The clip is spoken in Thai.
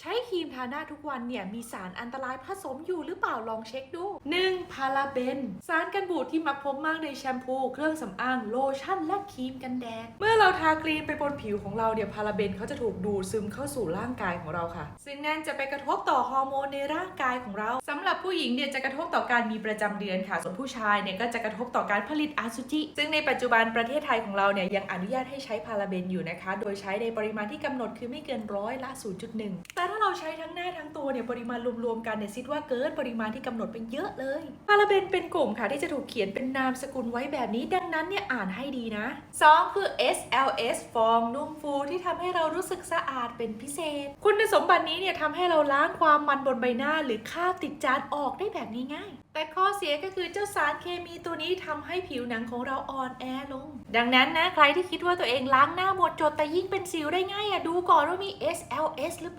ใช้ ครีมทาหน้าทุกวันเนี่ยมีสารอันตรายผสมอยู่หรือเปล่าลองเช็คดู 1. พาราเบน สารกันบูดที่มักพบมากในแชมพู เครื่องสำอางโลชั่น และครีมกันแดด เมื่อเราทาครีมไปบนผิวของเราเนี่ยพาราเบนเขาจะถูกดูดซึมเข้าสู่ร่างกายของเราค่ะ ซึ่งนั่นจะไปกระทบต่อฮอร์โมนในร่างกายของเราสำหรับผู้หญิงเนี่ยจะกระทบต่อการมีประจำเดือนค่ะ ส่วนผู้ชายเนี่ยก็จะกระทบต่อการผลิตอสุจิ ซึ่งในปัจจุบันประเทศไทยของเราเนี่ยยังอนุญาตให้ใช้พาราเบนอยู่นะคะ โดยใช้ในปริมาณที่กำหนดคือไม่เกินร้อยละ 0.1 แต่ถ้าเราใช้ทั้งหน้าทั้งตัวเนี่ยปริมาณรวมๆกันเนี่ยซิดว่าเกินปริมาณที่กำหนดเป็นเยอะเลยพาราเบนเป็นกลุ่มค่ะที่จะถูกเขียนเป็นนามสกุลไว้แบบนี้ดังนั้นเนี่ยอ่านให้ดีนะ 2 คือ SLS ฟองนุ่มฟูที่ทำให้เรารู้สึกสะอาดเป็นพิเศษ คุณสมบัตินี้เนี่ยทำให้เราล้างความมันบนใบหน้าหรือคราบติดจานออกได้แบบง่ายๆแต่ข้อเสียก็คือเจ้าสารเคมีตัวนี้ทำให้ผิวหนังของเราอ่อนแอลง ดังนั้นนะใครที่คิดว่าตัวเองล้างหน้าหมดจดแต่ยิ่งเป็นสิวได้ง่ายอะดูก่อนว่ามี SLS หรือเปล่า